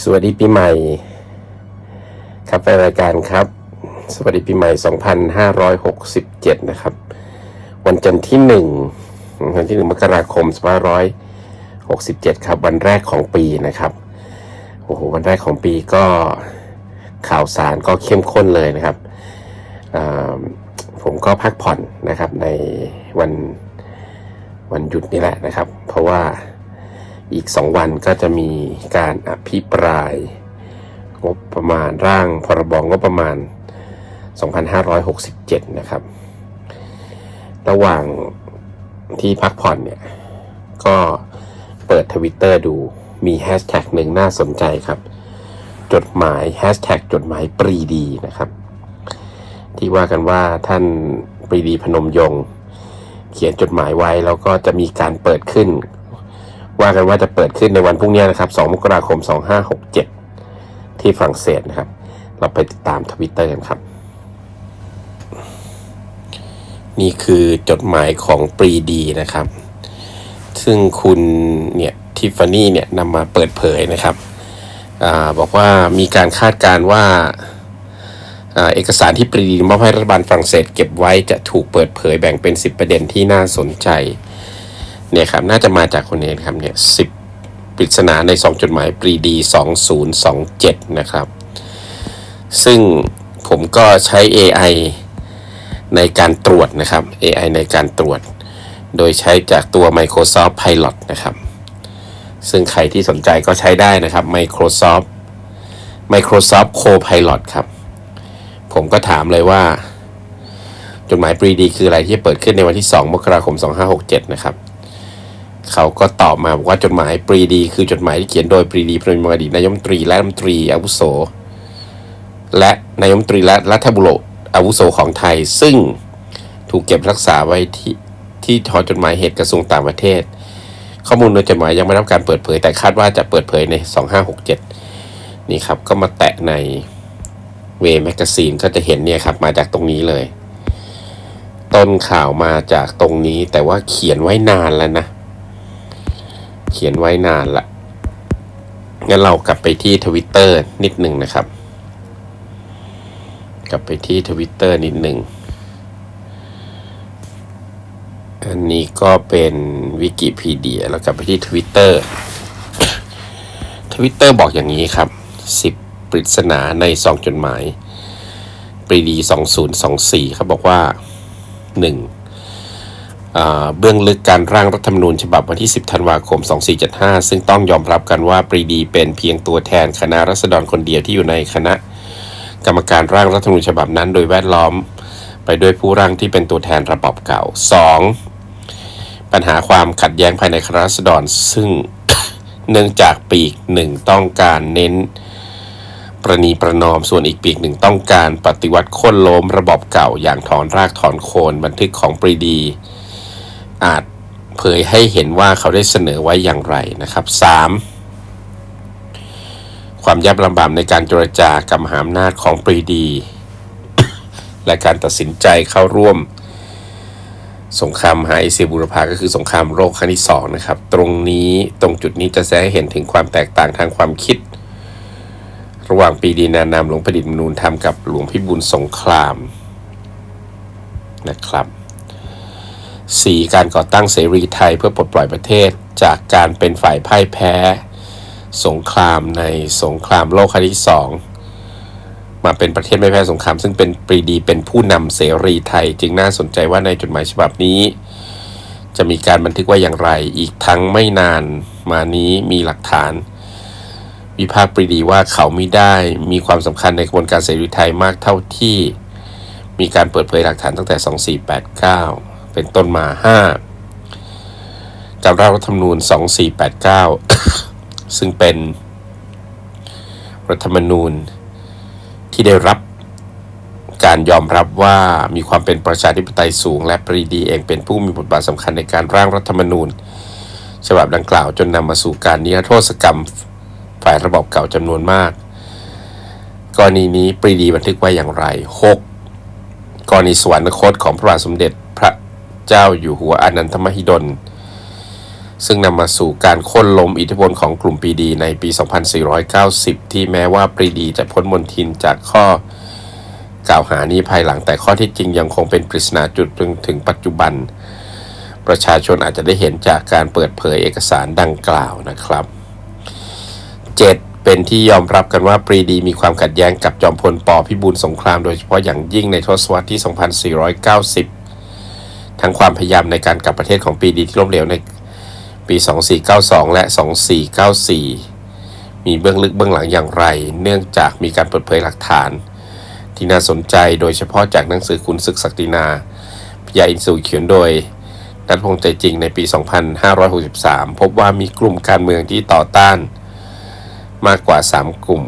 สวัสดีปีใหม่ ครับแฟนรายการครับ สวัสดีปีใหม่ 2567 นะครับ วันจันทร์ที่หนึ่งวันที่หนึ่งมกราคม2567 ครับ วันแรกของปีนะครับโอ้โหวันแรกของปีก็ข่าวสารก็เข้มข้นเลยนะครับ ผมก็พักผ่อนนะครับในวันวันหยุดนี่แหละนะครับ เพราะว่า อีก 2 วันก็จะมีการอภิปราย งบประมาณร่างพรบงบประมาณ 2567 นะครับ ระหว่างที่พักผ่อนเนี่ย ก็เปิดทวิตเตอร์ดูมีแฮชแท็กหนึ่งน่าสนใจครับ จดหมายแฮชแท็กจดหมายปรีดีนะครับ ที่ว่ากันว่าท่านปรีดีพนมยง เขียนจดหมายไว้แล้วก็จะมีการเปิดขึ้น ว่ากันว่าจะเปิดขึ้นในวันพรุ่งนี้นะครับ 2 มกราคม 2567 ที่ฝรั่งเศสนะครับ เราไปติดตามทวิตเตอร์กันครับ นี่คือจดหมายของปรีดีนะครับ ซึ่งคุณเนี่ยทิฟฟานี่เนี่ยนำมาเปิดเผยนะครับอบอกว่ามีการคาดการณ์ว่าอ่าเอกสารที่ปรีดีมอบให้รัฐบาลฝรั่งเศสเก็บไว้จะถูกเปิดเผยแบ่งเป็น 10 ประเด็นที่น่าสนใจ เนี่ยครับน่าจะมาจากคนนี้นครับเนี่ยสิบปริศนาใน 2 จดหมายปรีดี 2027 นะครับ ซึ่งผมก็ใช้ AI ในการตรวจนะครับ AI ในการตรวจ โดยใช้จากตัว Microsoft Pilot นะครับ ซึ่งใครที่สนใจก็ใช้ได้นะครับ Microsoft Microsoft Copilot ครับ ผมก็ถามเลยว่า จดหมายปรีดีคืออะไรที่เปิดขึ้นในวันที่ 2 มกราคม 2567 นะครับ เขาก็ตอบมาบอกว่าจดหมายปรีดี คือจดหมายที่เขียนโดยปรีดีพรหมอดีตนายมตรีและรัฐมนตรีอาวุโส และนายมตรีและรัฐบุรุษอาวุโสของไทย ซึ่งถูกเก็บรักษาไว้ที่ที่หอจดหมายเหตุกระทรวงต่างประเทศ ข้อมูลในจดหมายยังไม่รับการเปิดเผยแต่คาดว่าจะเปิดเผยใน 2567 นี่ครับ ก็มาแตะในเวแมกซีนก็จะเห็นเนี่ยครับมาจากตรงนี้เลย ต้นข่าวมาจากตรงนี้แต่ว่าเขียนไว้นานแล้วนะ เขียนไว้นานละงั้นเรากลับไปที่ทวิตเตอร์นิดหนึ่งนะครับ กลับไปที่ทวิตเตอร์นิดหนึ่งอันนี้ก็เป็นวิกิพีเดียแล้วกลับไปที่ทวิตเตอร์ทวิตเตอร์บอกอย่างนี้ครับ 10 ปริศนาในซองจดหมาย ปรีดี 2024เขาบอกว่า 1. เบื้องลึกการร่างรัฐธรรมนูญฉบับวันที่ 10 ธันวาคม 2475 ซึ่งต้องยอมรับกันว่าปรีดีเป็นเพียงตัวแทนคณะรัษฎรคนเดียวที่อยู่ในคณะ กรรมการร่างรัฐธรรมนูญฉบับนั้น โดยแวดล้อม ไปด้วยผู้ร่างที่เป็นตัวแทนระบอบเก่า 2. ปัญหาความขัดแย้งภายในคณะรัษฎรซึ่งเนื่องจากปีกหนึ่งต้องการเน้นประนีประนอมส่วนอีกปีกหนึ่งต้องการปฏิวัติค่นล้มระบอบเก่าอย่างถอนรากถอนโคนบันทึกของปรีดี อาจเผยให้เห็นว่าเขาได้เสนอไว้อย่างไรนะครับ 3. ความยากลำบากในการเจรจากับมหาอำนาจของปรีดี และการตัดสินใจเข้าร่วม สงครามหาเอเชียบูรพาก็คือสงครามโลกครั้งที่สองนะครับ ตรงนี้ตรงจุดนี้จะแสดงให้เห็นถึงความแตกต่างทางความคิด ระหว่างปรีดีนานามหลวงประดิษฐ์มนูนทำกับหลวงพิบูลสงครามนะครับ 4. การก่อตั้งเสรีไทยเพื่อปลดปล่อยประเทศจากการเป็นฝ่ายพ่ายแพ้ สงครามในสงครามโลกครั้งที่สองมาเป็นประเทศไม่แพ้สงคราม ซึ่งเป็นปรีดีเป็นผู้นำเสรีไทย จึงน่าสนใจว่าในจดหมายฉบับนี้ จะมีการบันทึกว่าอย่างไร อีกทั้งไม่นานมานี้มีหลักฐาน วิพากษ์ปรีดีว่าเขาไม่ได้มีความสำคัญในกระบวนการเสรีไทยมากเท่าที่ มีการเปิดเผยหลักฐานตั้งแต่ 2489 เป็นต้นมา 5. การร่างรัฐธรรมนูญ 2489 ซึ่งเป็นรัฐธรรมนูญที่ได้รับการยอมรับว่ามีความเป็นประชาธิปไตยสูง และปรีดีเองเป็นผู้มีบทบาทสำคัญในการร่างรัฐธรรมนูญ ฉบับดังกล่าวจนนำมาสู่การนิรโทษกรรมฝ่ายระบอบเก่าจำนวนมาก กรณีนี้ปรีดีบันทึกไว้อย่างไร 6. กรณีสวรรคตของพระบาทสมเด็จ เจ้าอยู่หัวอนันทมหิดล ซึ่งนำมาสู่การค่นล้มอิทธิพลของกลุ่มปรีดีในปี 2490 ที่แม้ว่าปรีดีจะพ้นมนทินจากข้อกล่าวหานี้ภายหลังแต่ข้อที่จริงยังคงเป็นปริศนาจุดจนถึงปัจจุบัน ประชาชนอาจจะได้เห็นจากการเปิดเผยเอกสารดังกล่าวนะครับ 7. เป็นที่ยอมรับกันว่าปรีดีมีความขัดแย้งกับจอมพลปพิบูลสงครามโดยเฉพาะอย่างยิ่งในทศวรรษที่ 2490 ทั้งความพยายามในการกลับประเทศของปีดีที่ล้มเหลวในปี 2492 และ 2494 มีเบื้องลึกเบื้องหลังอย่างไร เนื่องจากมีการเปิดเผยหลักฐาน ที่น่าสนใจโดยเฉพาะจากหนังสือคุณศึกศักดินาพยาอินสูเขียนโดยนัทพงษ์ใจจริงในปี 2563 พบว่ามีกลุ่มการเมืองที่ต่อต้านมากกว่า 3 กลุ่ม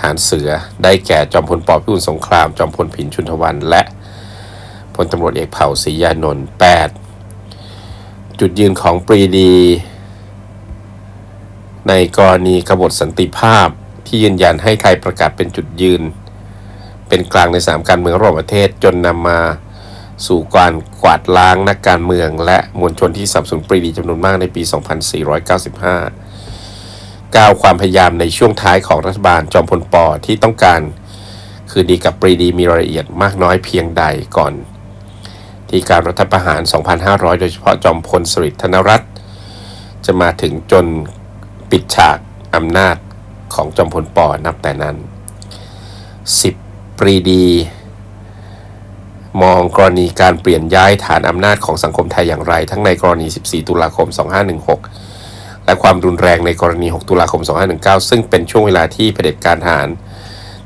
ฐานเสือได้แก่จอมพลปพิบูลสงคราม จอมพลผินชุนทวันและ พลตำรวจเอกเผ่าศรียานนท์8จุดยืนของปรีดี ในกรณีกบฏสันติภาพที่ยืนยันให้ไทยประกาศเป็นจุดยืน เป็นกลางในสามการเมืองระหว่างประเทศจนนำมาสู่การกวาดล้างนักการเมือง และมวลชนที่สนับสนุนปรีดีจำนวนมากในปี 2495 ก้าวความพยายามในช่วงท้ายของรัฐบาลจอมพลปอที่ต้องการ คือดีกับปรีดีมีรายละเอียดมากน้อยเพียงใดก่อน ที่การรัฐประหาร 2,500 โดยเฉพาะจอมพลสฤษดิ์ธนรัตน์จะมาถึงจนปิดฉากอำนาจของจอมพลปอนับแต่นั้น 10 ปรีดี มองกรณีการเปลี่ยนย้ายฐานอำนาจของสังคมไทยอย่างไร ทั้งในกรณี 14 ตุลาคม 2516 และความรุนแรงในกรณี 6 ตุลาคม 2519 ซึ่งเป็นช่วงเวลาที่เผด็จการทหาร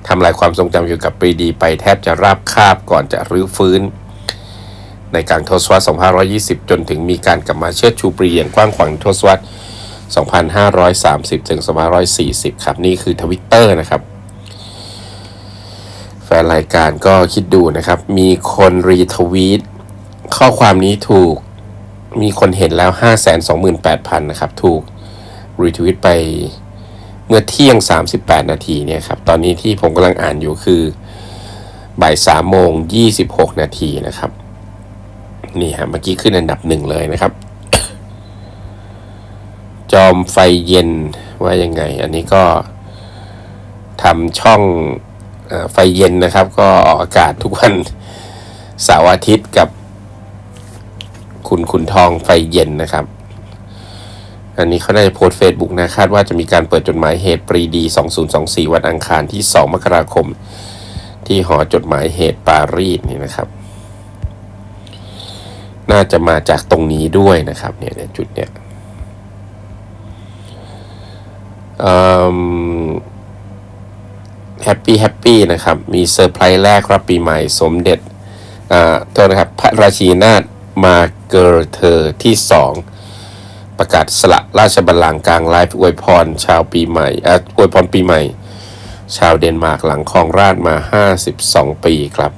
ทำลายความทรงจำเกี่ยวกับปรีดีไปแทบจะราบคาบก่อนจะรื้อฟื้น ในกลางทศวรรษ 2520 จนถึงมีการกลับมาเชิดชูปรีอย่างกว้างขวางทศวรรษ 2530 ถึง 2540 ครับ นี่คือทวิตเตอร์นะครับ แฟนรายการก็คิดดูนะครับ มีคนรีทวีตข้อความนี้ถูกมีคนเห็นแล้ว 528,000 นะครับ ถูกรีทวีตไปเมื่อเที่ยง 38 นาทีเนี่ยครับ ตอนนี้ที่ผมกำลังอ่านอยู่คือบ่าย3โมง 26 นาทีนะครับ นี่ฮะเมื่อกี้ขึ้นอันดับหนึ่งเลยนะครับ จอมไฟเย็นว่ายังไง อันนี้ก็ทำช่องไฟเย็นนะครับ ก็ออกอากาศทุกวันเสาร์อาทิตย์กับ คุณคุณทองไฟเย็นนะครับ อันนี้เขาได้โพสต์เฟซบุ๊กนะคาดว่าจะมีการเปิดจดหมายเหตุปรีดี 2024 วันอังคารที่ 2 มกราคม ที่หอจดหมายเหตุปารีสนี่นะครับ น่าจะมาจากตรงนี้ด้วยนะครับเนี่ยจุดเนี่ยแฮปปี้แฮปปี้นะครับ มีเซอร์ไพรส์แรกรับปีใหม่สมเด็จอ่าโทษนะครับพระราชีนาถมาเกอร์เธอที่สองประกาศสละราชบัลลังก์กลางไลฟ์อวยพรชาวปีใหม่อะอวยพรปีใหม่ ชาวเดนมาร์กหลังครองราชมา 52 ปีครับ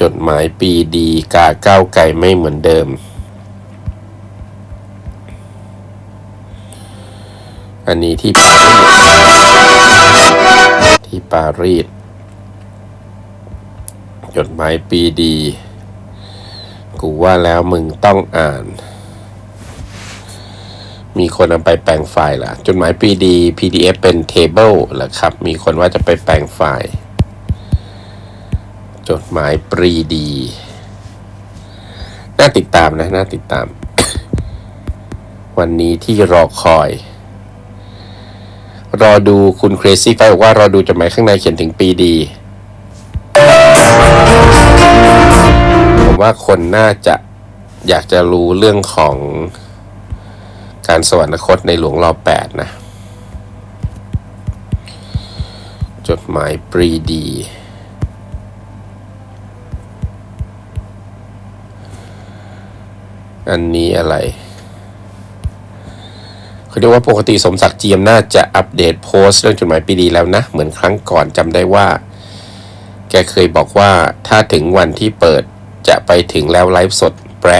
จดหมายปีดีกาก้าวไก่ไม่เหมือนเดิม อันนี้ที่ปารีสที่ปารีสจดหมายปีดี กูว่าแล้วมึงต้องอ่าน มีคนเอาไปแปลงไฟล์ล่ะ จดหมายปีดี PDF เป็น table เหรอครับ มีคนว่าจะไปแปลงไฟล์ จดหมายปรีดี น่าติดตามนะ น่าติดตาม วันนี้ที่รอคอย รอดูคุณเครซี่ไฟบอกว่ารอดูจดหมายข้างในเขียนถึงปีดี ผมว่าคนน่าจะอยากจะรู้เรื่องของการสวรรคตในหลวงรอแปดนะ จดหมายปรีดี อันนี้อะไรเขาเรียกว่าปกติสมศักดิ์เจียมน่าจะอัปเดตโพสต์เรื่องจดหมายปีดีแล้วนะ เหมือนครั้งก่อนจำได้ว่า แกเคยบอกว่าถ้าถึงวันที่เปิดจะไปถึงแล้วไลฟ์สดแปร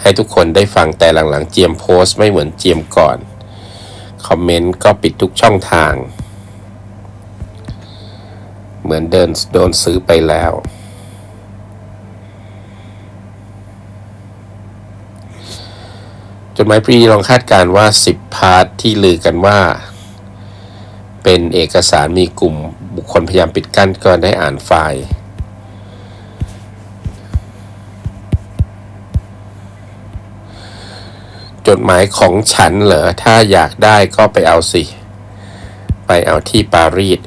ให้ทุกคนได้ฟังแต่หลังๆ เจียมโพสต์ไม่เหมือนเจียมก่อน คอมเมนต์ก็ปิดทุกช่องทาง เหมือนเดินโดนซื้อไปแล้ว จดหมายปรีดีลองคาดการณ์ว่า 10 พาร์ทที่ลือกันว่า เป็นเอกสารมีกลุ่มบุคคลพยายามปิดกั้นก็ได้อ่านไฟล์จดหมายของฉันเหรอ ถ้าอยากได้ก็ไปเอาสิ ไปเอาที่ปารีส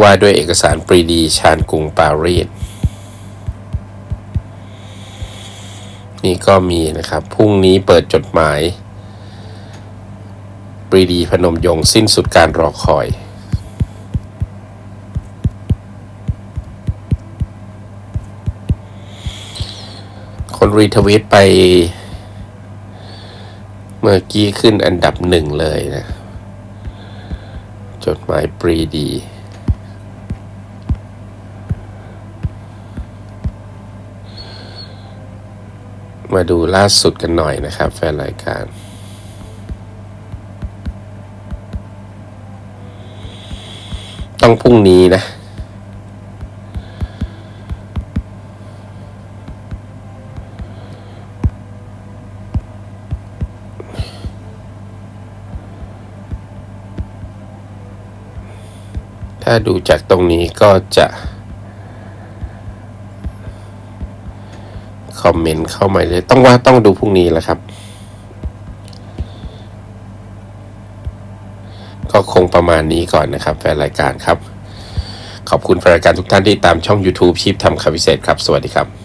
ว่าด้วยเอกสารปรีดีชานกรุงปารีส นี่ก็มีนะครับพรุ่งนี้เปิดจดหมาย ปรีดีพนมยงค์สิ้นสุดการรอคอยคนรีทวิตไป เมื่อกี้ขึ้นอันดับหนึ่งเลยนะ จดหมายปรีดี มาดูล่าสุดกันหน่อยนะครับ แฟนรายการ ต้องพรุ่งนี้นะถ้าดูจากตรงนี้ก็จะ คอมเมนต์เข้ามาเลยต้องว่าต้องดูพรุ่งนี้แหละครับ ก็คงประมาณนี้ก่อนนะครับแฟนรายการครับ ขอบคุณแฟนรายการทุกท่านที่ตามช่อง YouTube ชีพทำคำพิเศษครับ สวัสดีครับ